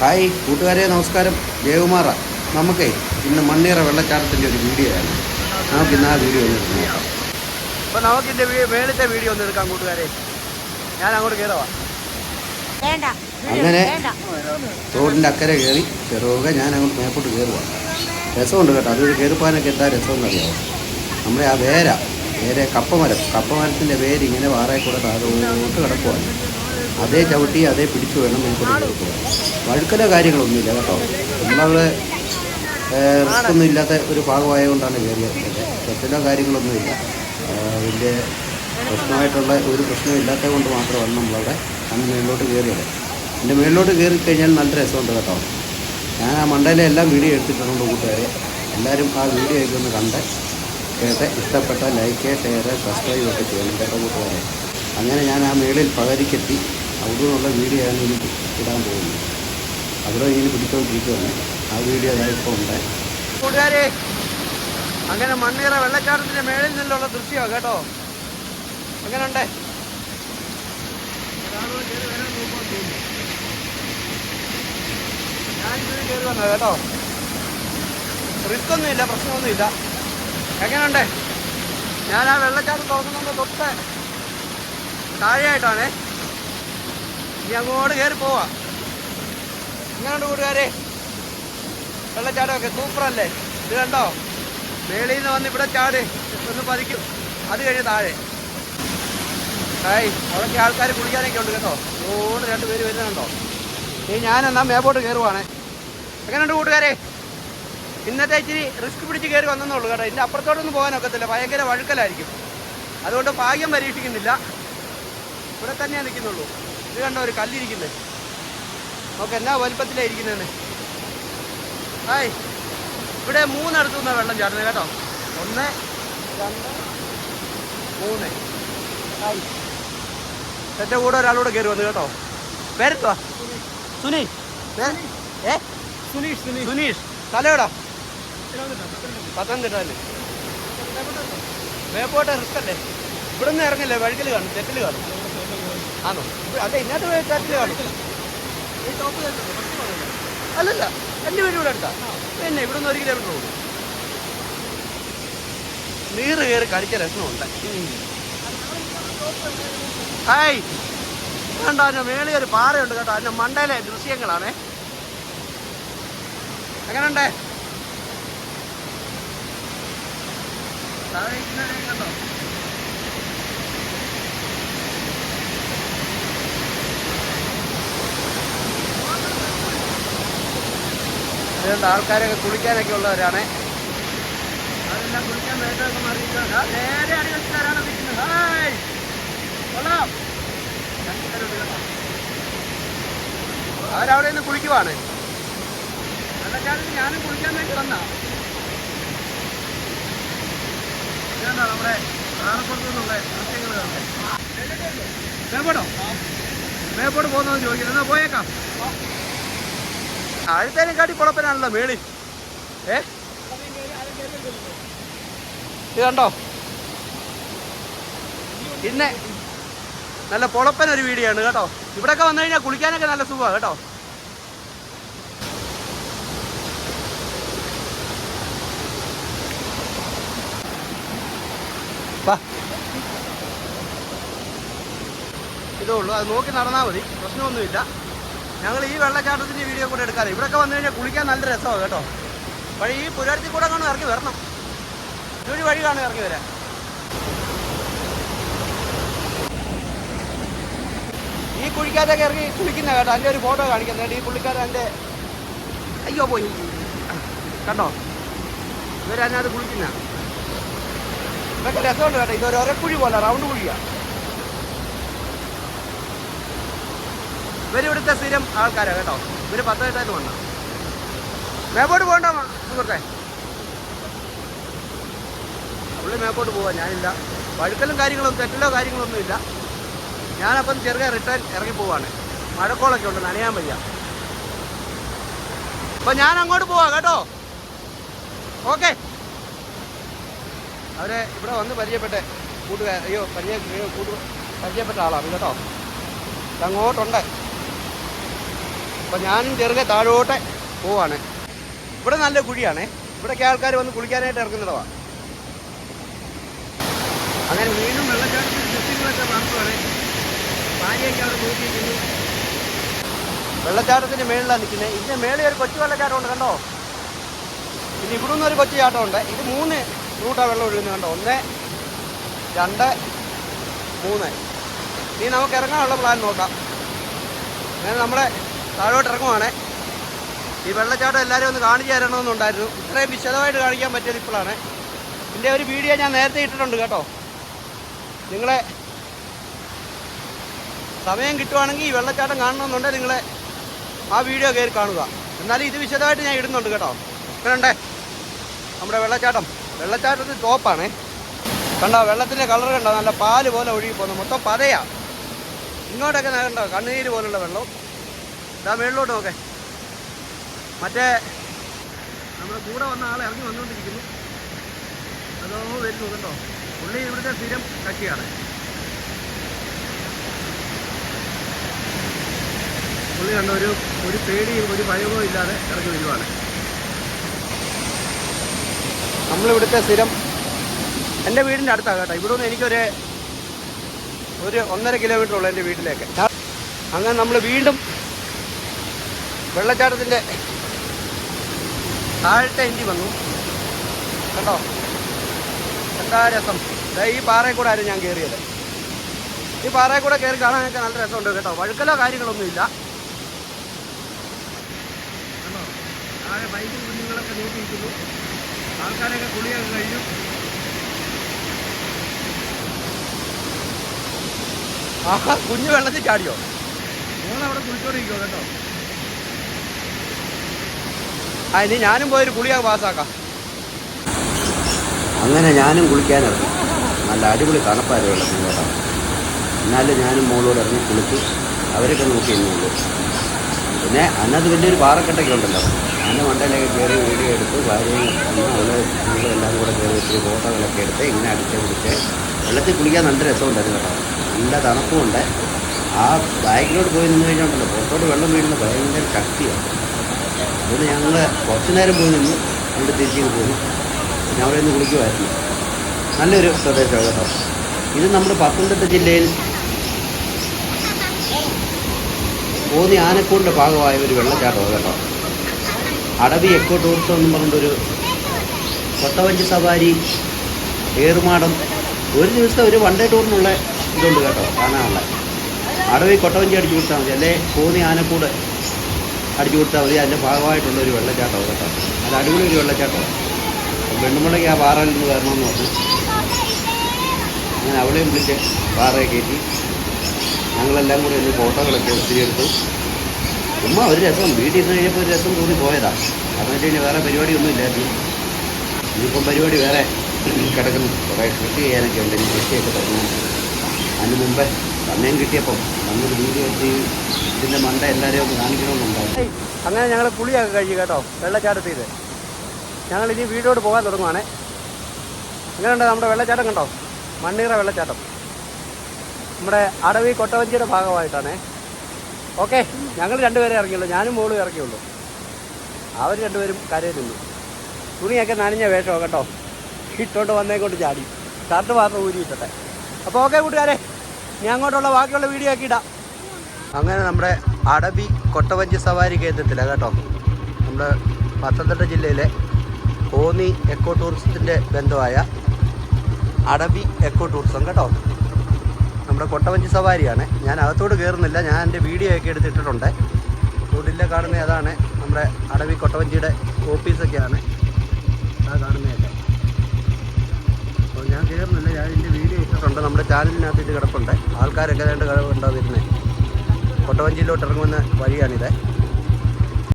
Hi കൂട്ടുകാരെ നമസ്കാരം. ജയകുമാറ. നമുക്കേ ഇന്ന് മണ്ണീറ വെള്ളച്ചാട്ടത്തിന്റെ ഒരു വീഡിയോ ആണ് നമുക്ക് ഇന്ന് ആ വീഡിയോ ഒന്ന് എടുത്ത് നോക്കാം. നമുക്ക് നമുക്കിന്റെ മേളത്തെ വീഡിയോ ഒന്ന് എടുക്കാം കൂട്ടുകാരെ. ഞാൻ അങ്ങോട്ട് കയറുവാ. വേണ്ട അങ്ങനെ വേണ്ട. റോഡിന്റെ അക്കരെ കയറി ചെറുക ഞാൻ അങ്ങോട്ട് മേപ്പോട്ട് കയറുവാ. രസമുണ്ട് കേട്ടോ. അതൊരു കയറിപ്പാനൊക്കെ എന്താ രസമെന്ന് അറിയാമോ നമ്മുടെ ആ വേര വേര കപ്പമരം. കപ്പമരത്തിന്റെ വേര് ഇങ്ങനെ വാറയിൽ കൂടെ താഴോട്ട് കിടക്കുവാണ് അതേ ചവിട്ടി അതേ പിടിച്ചു വേണം മേപ്പോട്ട് കൊടുക്കുക വഴുക്കല കാര്യങ്ങളൊന്നുമില്ല കേട്ടോ. നമ്മളവിടെ റിസ്ക് ഒന്നും ഇല്ലാത്ത ഒരു ഭാഗമായതുകൊണ്ടാണ് കയറിയത്. തെറ്റലോ കാര്യങ്ങളൊന്നുമില്ല. വലിയ പ്രശ്നമായിട്ടുള്ള ഒരു പ്രശ്നവും ഇല്ലാത്തത് കൊണ്ട് മാത്രമാണ് നമ്മളവിടെ അന്ന് മേളിലോട്ട് കയറിയത്. എന്റെ മേളിലോട്ട് കയറി കഴിഞ്ഞാൽ നല്ല രസമുണ്ട് കേട്ടോ. ഞാൻ ആ മണ്ടയിലെ എല്ലാം വീഡിയോ എടുത്തിട്ടുണ്ട് കൂട്ടുകാരെ. എല്ലാവരും ആ വീഡിയോ ഒക്കെ ഒന്ന് കണ്ട് കേട്ട് ഇഷ്ടപ്പെട്ട ലൈക്ക് ഷെയർ സബ്സ്ക്രൈബ് ഒക്കെ ചെയ്യണം കേട്ടോ കൂട്ടുകാരെ. അങ്ങനെ ഞാൻ ആ മേളിൽ പകരിക്കെത്തി അവിടെ നിന്നുള്ള വീഡിയോ ആണ് ഇനി ഇടാൻ പോകുന്നത് അവിടെ ഇങ്ങനെ പിടിച്ചുകൊണ്ടിരിക്കുകയാണ് ആ വീഡിയോ ഇപ്പോൾ ഉണ്ട്. കൂട്ടുകാരെ അങ്ങനെ മണ്ണീറ വെള്ളച്ചാട്ടത്തിന്റെ മേളിൽ നിന്നുള്ള ദൃശ്യമാണ് കേട്ടോ. അങ്ങനെ ഞാൻ കയറി വന്നത് കേട്ടോ. റിസ്ക്കൊന്നുമില്ല പ്രശ്നമൊന്നുമില്ല. എങ്ങനെയുണ്ട് ഞാൻ ആ വെള്ളച്ചാട്ടം തുറക്കുന്നുണ്ട് തൊട്ട് താഴെയായിട്ടാണേ. ഇനി അങ്ങോട്ട് കയറി പോവാ. എങ്ങനെയുണ്ട് കൂട്ടുകാരെ? വെള്ളച്ചാട്ടമൊക്കെ സൂപ്പറല്ലേ? ഇത് കണ്ടോ? വേളിയിൽ നിന്ന് വന്ന് ഇവിടെ ചാട്. ഒന്ന് പതിക്കും. അത് കഴിഞ്ഞ് താഴെ. ഹായ് അവിടെയൊക്കെ ആൾക്കാർ കുളിക്കാനൊക്കെ ഉണ്ട് കേട്ടോ. മൂന്ന് രണ്ട് പേര് വരുന്നുണ്ടോ ഈ ഞാൻ എന്നാ മേപ്പോട്ട് കയറുവാണ് എങ്ങനെയുണ്ട് കൂട്ടുകാരെ? ഇന്നത്തെ ഇച്ചിരി റിസ്ക് പിടിച്ച് കയറി വന്നെന്നുള്ളൂ കേട്ടോ. ഇതിന്റെ അപ്പുറത്തോട്ടൊന്നും പോകാനൊക്കത്തില്ല ഭയങ്കര വഴുക്കലായിരിക്കും. അതുകൊണ്ട് ഭാഗ്യം പരീക്ഷിക്കുന്നില്ല. ഇവിടെ തന്നെയാണ് നിൽക്കുന്നുള്ളൂ. ഇത് കണ്ടോ ഒരു കല്ലിരിക്കുന്നത് നമുക്ക് എന്നാ വലിപ്പത്തിലാണ് ഇരിക്കുന്നതെന്ന് ഹായ്. ഇവിടെ മൂന്നിടത്തു നിന്നാണ് വെള്ളം ചാടുന്നത് കേട്ടോ. ഒന്ന് രണ്ട് മൂന്ന്. ഹായ്. എന്റെ കൂടെ ഒരാളൂടെ കയറി വന്നു കേട്ടോ. പേരെത്തുവാ പേര്? ഏ? സുനീഷ് സുനീഷ്. സുനീഷ്. സ്ഥലം പത്തനംതിട്ട അല്ലേ മേപ്പോട്ടെ റിസ്ക് അല്ലേ ഇവിടെ നിന്ന് ഇറങ്ങില്ലേ? വഴിക്കൽ കാണും തെറ്റിൽ കാണും. ആണോ? അല്ല കാണും ടോപ്പ് അല്ലല്ല എന്റെ വീട് ഇവിടെ അടുത്താ. പിന്നെ ഇവിടെ നിന്ന് ഒരു കിലോമീറ്റർ പോകും നീറ് കയറി കടിച്ച രസമുണ്ട്. ഹായ് കണ്ടോ അതിന്റെ മേളിൽ ഒരു പാറയുണ്ട് കേട്ടോ. അതിന്റെ മണ്ടയിലെ ദൃശ്യങ്ങളാണേ. എങ്ങനെയുണ്ട് താഴെ കണ്ടോ? അതുകൊണ്ട് ആൾക്കാരൊക്കെ കുളിക്കാനൊക്കെ ഉള്ളവരാണ് അതെല്ലാം കുളിക്കാൻ വേണ്ടതൊക്കെ നേരെ അടിവെച്ചാരാണ് നിൽക്കുന്നത് ഹായ് കൊള്ളാം രണ്ടുപേരുണ്ട് കേട്ടോ. അവരവിടെ നിന്ന് കുളിക്കുവാണ് ഞാനും കുളിക്കാൻ വേണ്ടി വന്നാ ഇതാണോ നമ്മുടെ നിന്നുള്ള മേപ്പോട്ട് പോകുന്നതെന്ന് ചോദിക്കുന്നത് എന്നാ പോയേക്കാം ആഴത്തേനും കാട്ടി കുഴപ്പനാണല്ലോ മേളി. ഏ? ഇത് കണ്ടോ? പിന്നെ നല്ല പൊളപ്പൻ ഒരു വീഡിയോ ആണ് കേട്ടോ. ഇവിടെയൊക്കെ വന്നു കഴിഞ്ഞാൽ കുളിക്കാനൊക്കെ നല്ല സുഖമാണ് കേട്ടോ. ഇതേ ഉള്ളൂ അത് നോക്കി നടന്നാൽ മതി. പ്രശ്നമൊന്നുമില്ല. ഞങ്ങൾ ഈ വെള്ളച്ചാട്ടത്തിന്റെ വീഡിയോ കൂടെ എടുക്കാതെ ഇവിടെയൊക്കെ വന്നു കഴിഞ്ഞാൽ കുളിക്കാൻ നല്ല രസമാണ് കേട്ടോ. വഴി ഈ പുരാരത്തിൽ കൂടെ കാണും ഇറങ്ങി വരണം. ഇതൊരു വഴി കാണും ഇറങ്ങി വരാൻ. ഈ കുഴിക്കാരൊക്കെ ഇറങ്ങി കുളിക്കുന്ന കേട്ടോ. അതിന്റെ ഒരു ഫോട്ടോ കാണിക്കുന്നുണ്ട് ഈ പുള്ളിക്കാരൻ എന്റെ അയ്യോ പോയി. കണ്ടോ? ഇവരതിനകത്ത് കുളിക്കുന്ന. ഇതൊക്കെ രസമുണ്ട് കേട്ടോ. ഇതൊരു ഒരക്കുഴി പോലെ റൗണ്ട് കുഴിയാണ് ഇവരിവിടുത്തെ സ്ഥിരം ആൾക്കാരാണ് കേട്ടോ. ഇവർ വയസ്സായിട്ട് വന്ന. മേപ്പോട്ട് പോകണ്ട സുഹൃത്തെ പുള്ളി മേപ്പോട്ട് പോവാ ഞാനില്ല. വഴുക്കലും കാര്യങ്ങളും തെറ്റിലോ കാര്യങ്ങളൊന്നും ഇല്ല. ഞാനപ്പം ചെറുകെ റിട്ടേൺ ഇറങ്ങി പോവാണ്. മഴക്കോളൊക്കെ ഉണ്ട് നനയാൻ വയ്യ. അപ്പൊ ഞാൻ അങ്ങോട്ട് പോവാ കേട്ടോ. ഓക്കെ. അവരെ ഇവിടെ വന്ന് പരിചയപ്പെട്ട കൂട്ടുകാർ അയ്യോ പരിചയ കൂട്ടു പരിചയപ്പെട്ട ആളാണ് കേട്ടോ. അങ്ങോട്ടുണ്ട് അപ്പോൾ ഞാനും ചെറുകെ താഴോട്ടെ പോവാണ്. ഇവിടെ നല്ല കുഴിയാണേ. ഇവിടേക്ക് ആൾക്കാർ വന്ന് കുളിക്കാനായിട്ട് ഇറങ്ങുന്നതാണ് അങ്ങനെ വീണ്ടും നോക്കിയിരിക്കുന്നു വെള്ളച്ചാട്ടത്തിന്റെ മേളിലാണ് നിൽക്കുന്നത് ഇതിന്റെ മേളിൽ ഒരു കൊച്ചു വെള്ളച്ചാട്ടം ഉണ്ട് കണ്ടോ? പിന്നെ ഇവിടെ നിന്ന് ഒരു കൊച്ചു ചാട്ടമുണ്ട്. ഇത് മൂന്ന് റൂട്ടാണ് വെള്ളം ഒഴുകുന്നത് കണ്ടോ? ഒന്ന് രണ്ട് മൂന്ന്. ഇനി നമുക്ക് ഇറങ്ങാനുള്ള പ്ലാൻ നോക്കാം. അങ്ങനെ നമ്മുടെ താഴോട്ട് ഇറങ്ങുവാണ് ഈ വെള്ളച്ചാട്ടം എല്ലാവരും ഒന്ന് കാണിച്ചു തരണമെന്നുണ്ടായിരുന്നു. ഇത്രയും വിശദമായിട്ട് കാണിക്കാൻ പറ്റിയത് ഇപ്പോഴാണ്. ഇതിന്റെ ഒരു വീഡിയോ ഞാൻ നേരത്തെ ഇട്ടിട്ടുണ്ട് കേട്ടോ. നിങ്ങളെ സമയം കിട്ടുവാണെങ്കിൽ ഈ വെള്ളച്ചാട്ടം കാണണമെന്നുണ്ടെങ്കിൽ നിങ്ങളെ ആ വീഡിയോ കയറി കാണുക. എന്നാലും ഇത് വിശദമായിട്ട് ഞാൻ ഇടുന്നുണ്ട് കേട്ടോ. ഇങ്ങനെ നമ്മുടെ വെള്ളച്ചാട്ടം. വെള്ളച്ചാട്ടത്തിൽ ടോപ്പാണ്. കണ്ടോ വെള്ളത്തിന്റെ കളർ കണ്ടോ? നല്ല പാൽ പോലെ ഒഴുകി പോകുന്നു മൊത്തം പതയാണ് ഇങ്ങോട്ടൊക്കെ കണ്ടോ കണ്ണുനീര് പോലുള്ള വെള്ളം. ഇതാ മേളിലോട്ട് നോക്കേ. മറ്റേ നമ്മുടെ കൂടെ വന്ന ആളെ ഇറങ്ങി വന്നുകൊണ്ടിരിക്കുന്നു. അതോ വരുന്നു കേട്ടോ പുള്ളി ഇവിടുത്തെ സ്ഥിരം കക്ഷിയാണ്. പുള്ളി കണ്ട ഒരു ഒരു പേടിയും ഒരു ഭയവും ഇല്ലാതെ ഇറങ്ങി വരുവാണ്. നമ്മളിവിടുത്തെ സ്ഥിരം എന്റെ വീടിന്റെ അടുത്താണ് കേട്ടോ. ഇവിടെ നിന്ന് എനിക്കൊരു ഒരു ഒന്നര കിലോമീറ്റർ ഉള്ളു എന്റെ വീട്ടിലേക്ക്. അങ്ങനെ നമ്മൾ വീണ്ടും വെള്ളച്ചാട്ടത്തിന്റെ താഴത്തെ ഇഞ്ചി വന്നു. കേട്ടോ എന്താ രസം? ഈ പാറയിൽ കൂടെ ആയിരുന്നു ഞാൻ കയറിയത് ഈ പാറയിൽ കൂടെ കയറി കാണാനൊക്കെ നല്ല രസമുണ്ട് കേട്ടോ. വഴുക്കലോ കാര്യങ്ങളൊന്നുമില്ല കേട്ടോ താഴെ ബൈക്കിൽ കുഞ്ഞുങ്ങളൊക്കെ നോക്കിയിരിക്കുന്നു ആൾക്കാരൊക്കെ കുളിയൊക്കെ കഴിഞ്ഞു. ആ കുഞ്ഞു വെള്ളത്തിൽ ചാടിയോ? മോളവിടെ കുളിച്ചോണ്ടിരിക്കുമോ കേട്ടോ. ഇനി ഞാനും പോയൊരു കുളിയൊക്കെ പാസ്സാക്കാം. അങ്ങനെ ഞാനും കുളിക്കാനിറങ്ങി. നല്ല അടിപൊളി തണുപ്പായിരുന്നു എന്നാലും ഞാനും മോളോട് ഇറങ്ങി കുളിച്ച് അവരൊക്കെ നോക്കി എന്നുള്ളൂ പിന്നെ അന്നത് വലിയൊരു പാറക്കെട്ടൊക്കെ ഉണ്ടല്ലോ. അതിന്റെ മണ്ടയിലൊക്കെ കയറി വീഡിയോ എടുത്ത് ഭാര്യയും അവൾ എല്ലാം കൂടെ കയറി വെച്ച് ഫോട്ടോകളൊക്കെ എടുത്ത് ഇങ്ങനെ അടിച്ച് പിടിച്ച് വെള്ളത്തിൽ കുളിക്കാൻ നല്ല രസമുണ്ടായിരുന്നു കേട്ടോ. നല്ല തണുപ്പുമുണ്ട്. ആ ബാക്കിലോട്ട് പോയി നിന്ന് കഴിഞ്ഞാൽ പുറത്തോട്ട് വെള്ളം വീഴുന്ന ഭയങ്കര ശക്തിയാണ് അതുകൊണ്ട് ഞങ്ങൾ കുറച്ച് നേരം പോയി നിന്ന് അവിടെ തിരിച്ചു പോയി പിന്നെ അവിടെ നിന്ന് കുളിക്കുമായിരുന്നു. നല്ലൊരു പ്രദേശമാണ് കേട്ടോ. ഇത് നമ്മുടെ പത്തനംതിട്ട ജില്ലയിൽ കോന്നി ആനക്കൂടിന്റെ ഭാഗമായ ഒരു വെള്ളച്ചാട്ടമാണ് കേട്ടോ. അടവി എക്കോ ടൂറിസം എന്ന് പറഞ്ഞൊരു കൊട്ടവഞ്ചി സവാരി ഏറുമാടം. ഒരു ദിവസത്തെ ഒരു വൺ ഡേ ടൂറിനുള്ള ഇതുണ്ട് കേട്ടോ. കാണാനുള്ള. അടവി കൊട്ടവഞ്ചി അടിച്ചു കൊടുത്താൽ മതി. അല്ലേ? കോന്നി ആനക്കൂട്. അടിച്ചു കൊടുത്താൽ മതി. അതിന്റെ ഭാഗമായിട്ടുള്ള ഒരു വെള്ളച്ചാട്ടമാണ് കേട്ടോ. അത് അടിപൊളി ഒരു വെള്ളച്ചാട്ടമാണ് വെണ്ണുമുളയ്ക്ക് ആ പാറയിൽ നിന്ന് വരണമെന്ന് പറഞ്ഞു. അങ്ങനെ അവളെയും വിളിച്ച് പാറയെ കയറ്റി. ഞങ്ങളെല്ലാം കൂടി ഒന്ന് ഫോട്ടോകളൊക്കെ ഒത്തിരി എടുത്തു. ചുമ്മാ ഒരു രസം. വീട്ടിൽ ഇരുന്ന് കഴിഞ്ഞപ്പോൾ ഒരു രസം തോന്നി പോയതാ. കാരണം വെച്ച് കഴിഞ്ഞാൽ വേറെ പരിപാടിയൊന്നും ഇല്ലായിരുന്നു. ഇനിയിപ്പം പരിപാടി വേറെ കിടക്കുന്നു. കുറേ കൃഷി ചെയ്യാനൊക്കെ ഉണ്ട്. ഇനി കൃഷിയൊക്കെ തുടങ്ങണം. അതിന് മുമ്പേ സമയം കിട്ടിയപ്പം നമ്മളൊരു വീഡിയോ എത്തി മണ്ട എല്ലാവരെയും ഒന്ന് കാണിക്കണമെന്നുണ്ടാവും അങ്ങനെ ഞങ്ങൾ കുളിയൊക്കെ കഴിഞ്ഞു കേട്ടോ വെള്ളച്ചാട്ടത്തിൽ ഞങ്ങൾ ഇനി വീടോട് പോകാൻ തുടങ്ങുവാണേ. എങ്ങനെയുണ്ട് നമ്മുടെ വെള്ളച്ചാട്ടം കണ്ടോ? മണ്ണീറ വെള്ളച്ചാട്ടം. നമ്മുടെ അടവി കൊട്ടവഞ്ചിയുടെ ഭാഗമായിട്ടാണേ. ഓക്കെ ഞങ്ങൾ രണ്ടുപേരെ ഇറങ്ങിയുള്ളൂ ഞാനും മോളും ഇറങ്ങിയുള്ളൂ. അവർ രണ്ടുപേരും കരയിൽ നിന്നു. തുണിയൊക്കെ നനഞ്ഞ വേഷമോ കേട്ടോ ഇട്ടോണ്ട് വന്നേ കൊണ്ട് ചാടി. ഷർട്ട് മാത്രം ഊരിയിട്ടെ അപ്പോൾ ഓക്കെ കൂട്ടുകാരെ. ഞാൻ അങ്ങോട്ടുള്ള ബാക്കിയുള്ള വീഡിയോ ഇടാം. അങ്ങനെ നമ്മുടെ അടബി കൊട്ടവഞ്ചി സവാരി കേന്ദ്രത്തില കേട്ടോ. നമ്മുടെ പത്തനംതിട്ട ജില്ലയിലെ കോന്നി എക്കോ ടൂറിസത്തിന്റെ ബന്ധമായ അടബി എക്കോ ടൂറിസം കേട്ടോ. നമ്മുടെ കൊട്ടവഞ്ചി സവാരിയാണ്. ഞാൻ അകത്തോട് കയറുന്നില്ല ഞാൻ എന്റെ വീഡിയോ ഒക്കെ എടുത്തിട്ടിട്ടുണ്ട്. റോഡിലെ കാണുന്ന അതാണ് നമ്മുടെ അടവി കൊട്ടവഞ്ചിയുടെ ഓഫീസൊക്കെയാണ് ആ കാണുന്നതല്ലേ അപ്പോൾ ഞാൻ കയറുന്നില്ല ഞാൻ എന്റെ വീഡിയോ ഇട്ടിട്ടുണ്ട് നമ്മുടെ ചാനലിനകത്ത് ഇത് കിടപ്പുണ്ട്. ആൾക്കാരൊക്കെ ഉണ്ടോ വരുന്നത് കൊട്ടവഞ്ചിയിലോട്ട് ഇറങ്ങുന്ന വഴിയാണിത്.